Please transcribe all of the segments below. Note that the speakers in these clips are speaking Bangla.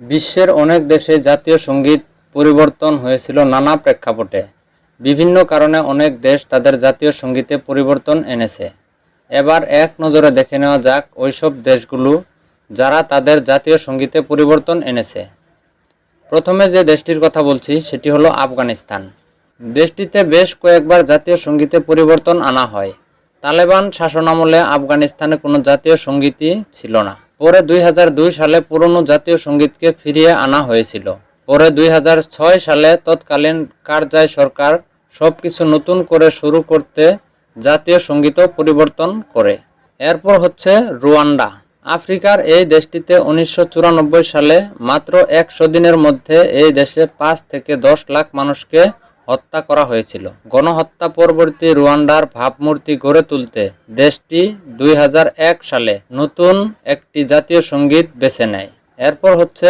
বিশ্বের অনেক দেশে জাতীয় সংগীত পরিবর্তন হয়েছিল নানা প্রেক্ষাপটে। বিভিন্ন কারণে অনেক দেশ তাদের জাতীয় সঙ্গীতে পরিবর্তন এনেছে। এবার এক নজরে দেখে নেওয়া যাক ওইসব দেশগুলো যারা তাদের জাতীয় সঙ্গীতে পরিবর্তন এনেছে। প্রথমে যে দেশটির কথা বলছি, সেটি হলো আফগানিস্তান। দেশটিতে বেশ কয়েকবার জাতীয় সঙ্গীতে পরিবর্তন আনা হয়। তালেবান শাসনামলে আফগানিস্তানে কোনো জাতীয় সঙ্গীতই ছিল না। পরে দুই হাজার দুই সালে পুরনো জাতীয় সঙ্গীতকে ফিরিয়ে আনা হয়েছিল। পরে দুই হাজার ছয় সালে তৎকালীন কারজাই সরকার সব কিছু নতুন করে শুরু করতে জাতীয় সঙ্গীতও পরিবর্তন করে। এরপর হচ্ছে রুয়ান্ডা। আফ্রিকার এই দেশটিতে উনিশশো চুরানব্বই সালে মাত্র একশো দিনের মধ্যে এই দেশে পাঁচ থেকে দশ লাখ মানুষকে হত্যা করা হয়েছিল। গণহত্যা পরবর্তী রুয়ান্ডার ভাবমূর্তি গড়ে তুলতে দেশটি দুই হাজার এক সালে নতুন একটি জাতীয় সংগীত বেছে নেয়। এরপর হচ্ছে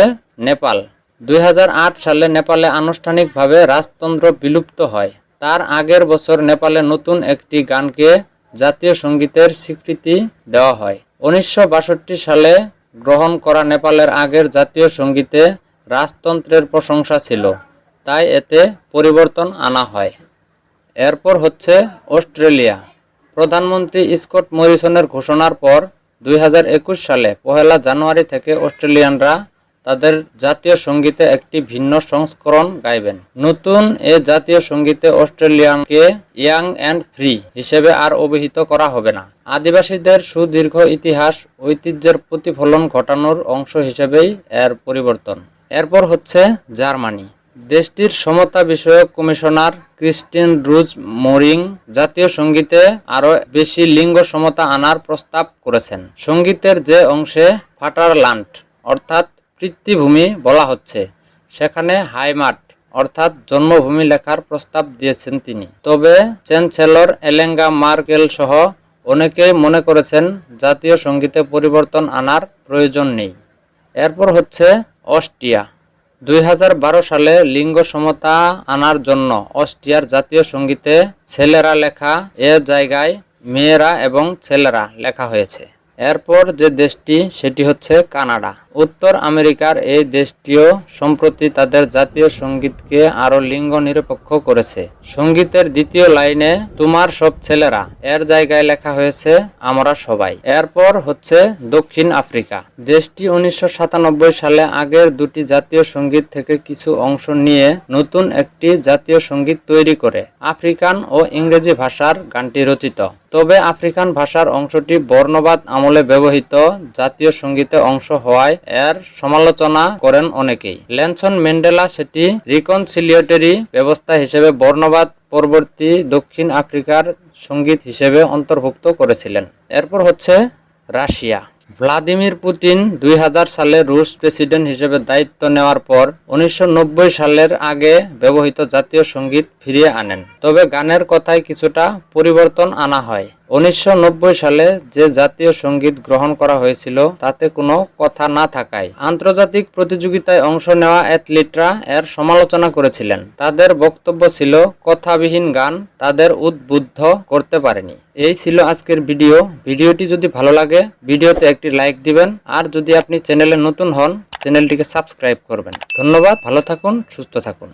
নেপাল। দুই হাজার আট সালে নেপালে আনুষ্ঠানিকভাবে রাজতন্ত্র বিলুপ্ত হয়। তার আগের বছর নেপালে নতুন একটি গানকে জাতীয় সঙ্গীতের স্বীকৃতি দেওয়া হয়। উনিশশো বাষট্টি সালে গ্রহণ করা নেপালের আগের জাতীয় সঙ্গীতে রাজতন্ত্রের প্রশংসা ছিল। তাই এতে পরিবর্তন আনা হয়। এরপর হচ্ছে অস্ট্রেলিয়া। প্রধানমন্ত্রী স্কট মরিসনের ঘোষণার পর দুই হাজার একুশ সালে পহেলা জানুয়ারি থেকে অস্ট্রেলিয়ানরা তাদের জাতীয় সঙ্গীতে একটি ভিন্ন সংস্করণ গাইবেন। নতুন এ জাতীয় সঙ্গীতে অস্ট্রেলিয়ানকে ইয়াং অ্যান্ড ফ্রি হিসেবে আর অভিহিত করা হবে না। আদিবাসীদের সুদীর্ঘ ইতিহাস, ঐতিহ্যের প্রতিফলন ঘটানোর অংশ হিসেবেই এর পরিবর্তন। এরপর হচ্ছে জার্মানি। দেশটির সমতা বিষয়ক কমিশনার ক্রিস্টিন রুজ মোরিং জাতীয় সঙ্গীতে আরও বেশি লিঙ্গ সমতা আনার প্রস্তাব করেছেন। সঙ্গীতের যে অংশে ফাটারল্যান্ড, অর্থাৎ পৃথিভূমি বলা হচ্ছে, সেখানে হাইমাট, অর্থাৎ জন্মভূমি লেখার প্রস্তাব দিয়েছেন তিনি। তবে চ্যান্সেলর এলেঙ্গা মার্কেল সহ অনেকেই মনে করেছেন জাতীয় সঙ্গীতে পরিবর্তন আনার প্রয়োজন নেই। এরপর হচ্ছে অস্ট্রিয়া। দুই হাজার বারো সালে লিঙ্গ সমতা আনার জন্য অস্ট্রিয়ার জাতীয় সঙ্গীতে ছেলেরা লেখা এ জায়গায় মেয়েরা এবং ছেলেরা লেখা হয়েছে। এরপর যে দেশটি, সেটি হচ্ছে কানাডা। উত্তর আমেরিকার এই দেশটিও সম্প্রতি তাদের জাতীয় সঙ্গীতকে আরও লিঙ্গ নিরপেক্ষ করেছে। সঙ্গীতের দ্বিতীয় লাইনে, তোমার সব ছেলেরা এর জায়গায় লেখা হয়েছে, আমরা সবাই এরপর হচ্ছে, দক্ষিণ আফ্রিকা দেশটি উনিশশো সাতানব্বই সালে আগের দুটি জাতীয় সংগীত থেকে কিছু অংশ নিয়ে নতুন একটি জাতীয় সংগীত তৈরি করে, আফ্রিকান ও ইংরেজি ভাষার গানটি রচিত। তবে আফ্রিকান ভাষার অংশটি বর্ণবাদ আমলে ব্যবহৃত জাতীয় সঙ্গীতে অংশ হওয়ায় এর সমালোচনা করেন অনেকেই। ল্যানসন ম্যান্ডেলা সেটি রিকনসিলিয়েটরি ব্যবস্থা হিসেবে বর্ণবাদ পরবর্তী দক্ষিণ আফ্রিকার সংগীত হিসেবে অন্তর্ভুক্ত করেছিলেন। এরপর হচ্ছে রাশিয়া। ভ্লাদিমির পুতিন দুই হাজার সালে রুশ প্রেসিডেন্ট হিসেবে দায়িত্ব নেওয়ার পর উনিশশো নব্বই সালের আগে ব্যবহৃত জাতীয় সংগীত ফিরিয়ে আনেন। তবে গানের কথায় কিছুটা পরিবর্তন আনা হয়। উনিশশো নব্বই সালে যে জাতীয় সংগীত গ্রহণ করা হয়েছিল, তাতে কোনো কথা না থাকায় আন্তর্জাতিক প্রতিযোগিতায় অংশ নেওয়া অ্যাথলিটরা এর সমালোচনা করেছিলেন। তাদের বক্তব্য ছিল, কথাবিহীন গান তাদের উদ্বুদ্ধ করতে পারেনি। এই ছিল আজকের ভিডিও। ভিডিওটি যদি ভালো লাগে, ভিডিওতে একটি লাইক দিবেন। আর যদি আপনি চ্যানেলে নতুন হন, চ্যানেলটিকে সাবস্ক্রাইব করবেন। ধন্যবাদ, ভালো থাকুন, সুস্থ থাকুন।